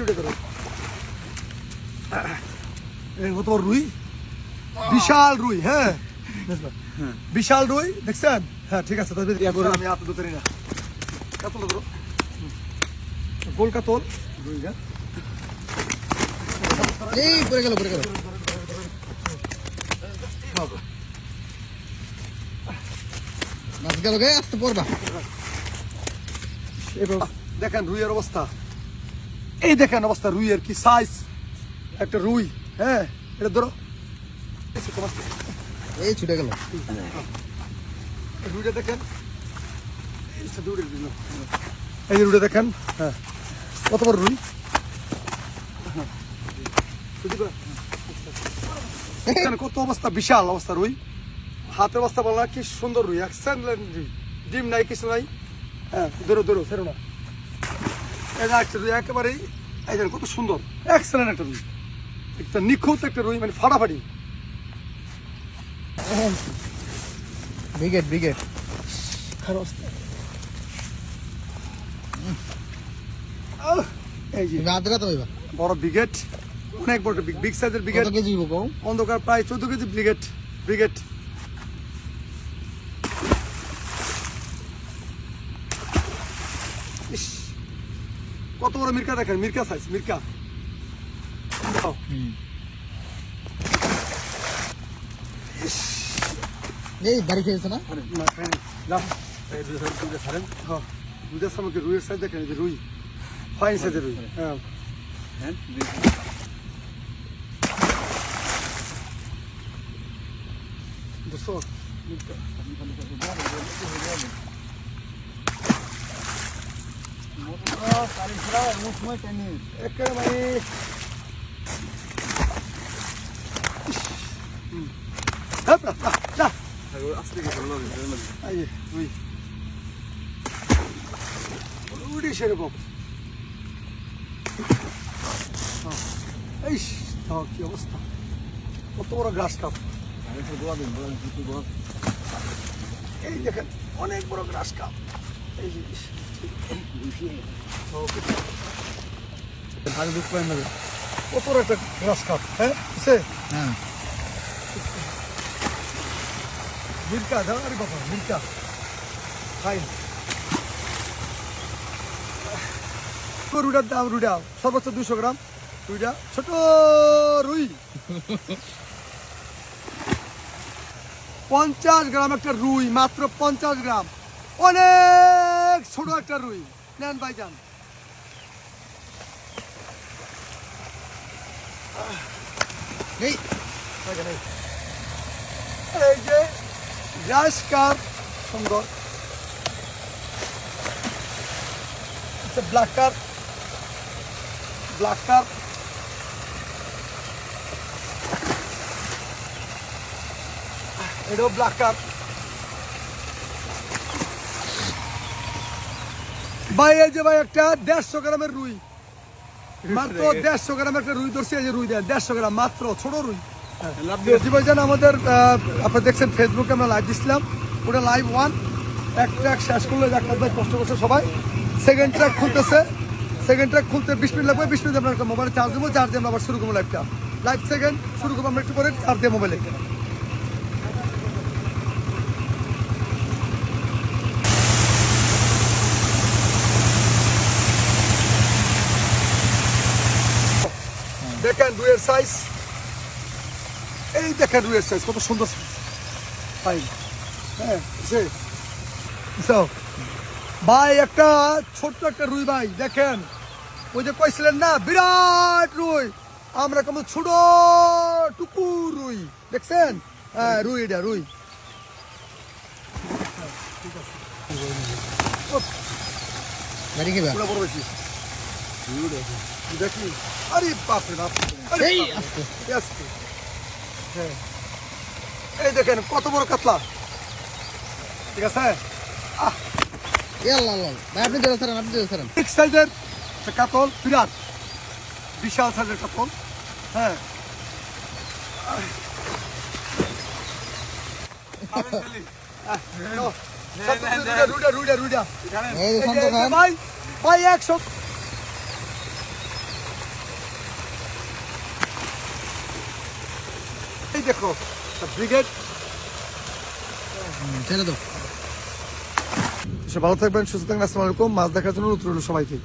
রুটে ধরো। এই রুই। বিশাল রুই হ্যাঁ। বিশাল রুই দেখছেন? হ্যাঁ ঠিক আছে তবে আমি হাতে ধরে না কাতল হুম। গোল কাতল। রুই হ্যাঁ। এই পড়ে গেল পড়ে গেল। মাছ গেল গে আসতে পড়বা। এবার দেখেন রুইয়ের অবস্থা। এই দেখেন অবস্থা রুইয়ের কি সাইজ একটা রুই হ্যাঁ? এটা ধরো। এই ছুটে গেল। রুইটা দেখেন। এই যে রুইটা দেখেন হ্যাঁ। কত বড় রুই? দেখেন কত অবস্থা বিশাল অবস্থা রুই। হাতের অবস্থা বলা কি সুন্দর রুই এক্সেলেন্ট রুই। ডিম নাই কিছু নাই। হ্যাঁ ধরো ধরো ফেরো না। এটা একটা রুই একেবারেই এই দেখেন কত সুন্দর এক্সেলেন্ট একটা রুই। একটা নিখুঁত একটা রুই মানে ফাটাফাটি। ব্রিগেড ব্রিগেড এই যে বড় ব্রিগেড অনেক বড় বিগ বিগ সাইজের ব্রিগেড কত কেজি অন্ধকার প্রায় চোদ্দ কেজি ব্রিগেড ব্রিগেড ইস, কত বড় মির্কা দেখেন মির্কা সাইজ মির্কা। দাও। এই বাড়ি খেয়েছে না? না, খাইনি। দাও। এই দুধের সাথে দুধে ছাড়েন। হ্যাঁ, দুধের সামনে কি রুইয়ের সাইজ দেখেন এই যে রুই। ফাইন সাইজের রুই। হ্যাঁ। বুঝছ মির্কা। একেবারে হুম। হাপ, হাপ, হাপ, যা। এই যে, রুই। উড়ি সেরকম হ্যাঁ। ইস, দেখো কি অবস্থা কত বড় গ্রাস কাপ এই দেখেন অনেক বড় গ্রাস কাপ এই যে কত একটা হ্যাঁ সে হ্যাঁ মিল্কা দাও আরে বাবা মিল্কা ফাইন রুইটার দাম রুইটা সর্বোচ্চ দুশো গ্রাম রুইটা ছোট রুই পঞ্চাশ গ্রাম একটা রুই মাত্র পঞ্চাশ গ্রাম অনেক ছোট একটা রুই নেন ভাইজান দেখেন এই। এই যে গ্রাস কাপ সুন্দর ব্ল্যাক কাপ ব্ল্যাক কাপ এটাও ব্ল্যাক কাপ ভাই এই যে ভাই, একটা দেড়শো গ্রামের রুই। মাত্র দেড়শো গ্রাম একটা রুই ধরছি এই যে রুই দেন দেড়শো গ্রাম মাত্র ছোট রুই। জীবন আমাদের আপনারা দেখছেন ফেসবুকে আমরা লাইভ দিচ্ছিলাম ওটা লাইভ ওয়ান এক ট্র্যাক শেষ করলে ডাক্তার ভাই কষ্ট করছে সবাই। সেকেন্ড ট্র্যাক খুলতেছে। সেকেন্ড ট্র্যাক খুলতে বিশ মিনিট লাগবে বিশ মিনিট আমরা একটা মোবাইলে চার্জ দেবো চার্জ দিয়ে আমরা আবার শুরু করব লাইভটা লাইভ সেকেন্ড শুরু করব আমরা একটু পরে চার্জ দিয়ে মোবাইলে দেখেন রুইয়ের সাইজ এই দেখেন রুইয়ের সাইজ কত সুন্দর ফাইন হ্যাঁ সে ভাই একটা ছোট্ট একটা রুই ভাই দেখেন। ওই যে কইছিলেন না বিরাট রুই। আমরা কেমন ছোট টুকু রুই দেখছেন? হ্যাঁ রুই এটা রুই। বাড়ি খেবা পুরো বড় বেশি দেখি আরে বাপরে বাপ আরে এই বাপরে। আস্তে Yes. হ্যাঁ এই দেখেন কত বড় কাতলা ঠিক আছে ইয়াল্লা আল্লাহ ভাই আপনি ধরে ছাড়েন আপনি ধরে ছাড়েন ঠিক সাইজের একটা কাতল বিরাট বিশাল সাইজের কাতল হ্যাঁ রুডা রুডা রুডা এই যে শান্ত খান ভাই ভাই একশো এই দেখো ব্রিগেড ছেড়ে দাও। ভালো থাকবেন সুস্থ থাকবেন আসসালামু আলাইকুম। মাছ দেখার জন্য উত্তর সবাইকে।